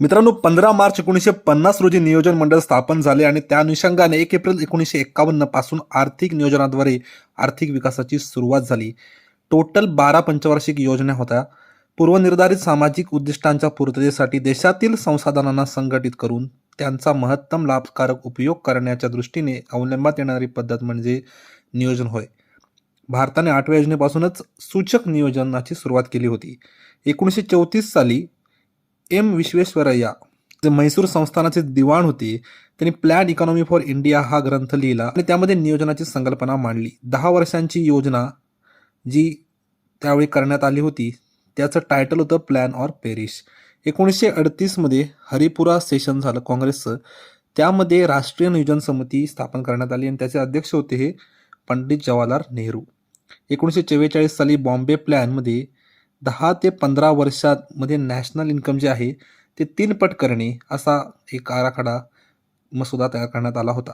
मित्रांनो पंधरा मार्च एकोणीसशे पन्नास रोजी नियोजन मंडळ स्थापन झाले आणि त्या अनुषंगाने एक एप्रिल एकोणीसशे एक्कावन्नपासून आर्थिक नियोजनाद्वारे आर्थिक विकासाची सुरुवात झाली. टोटल बारा पंचवार्षिक योजना होत्या. पूर्वनिर्धारित सामाजिक उद्दिष्टांच्या पूर्ततेसाठी देशातील संसाधनांना संघटित करून त्यांचा महत्तम लाभकारक उपयोग करण्याच्या दृष्टीने अवलंबात येणारी पद्धत म्हणजे नियोजन होय. भारताने आठव्या योजनेपासूनच सूचक नियोजनाची सुरुवात केली होती. एकोणीसशे चौतीस साली एम विश्वेश्वरय्या जे म्हैसूर संस्थानाचे दिवाण होते त्यांनी प्लॅन इकॉनॉमी फॉर इंडिया हा ग्रंथ लिहिला आणि त्यामध्ये नियोजनाची संकल्पना मांडली. दहा वर्षांची योजना जी त्यावेळी करण्यात आली होती त्याचं टायटल होतं प्लॅन ऑर पेरिश एकोणीसशे अडतीसमध्ये हरिपुरा सेशन झालं काँग्रेसचं. त्यामध्ये राष्ट्रीय नियोजन समिती स्थापन करण्यात आली आणि त्याचे अध्यक्ष होते हे पंडित जवाहरलाल नेहरू. एकोणीसशे चव्वेचाळीस साली बॉम्बे प्लॅनमध्ये दहा ते पंधरा वर्षांमध्ये नॅशनल इन्कम जे आहे ते तीन पट करणे असा एक आराखडा मसुदा तयार करण्यात आला होता.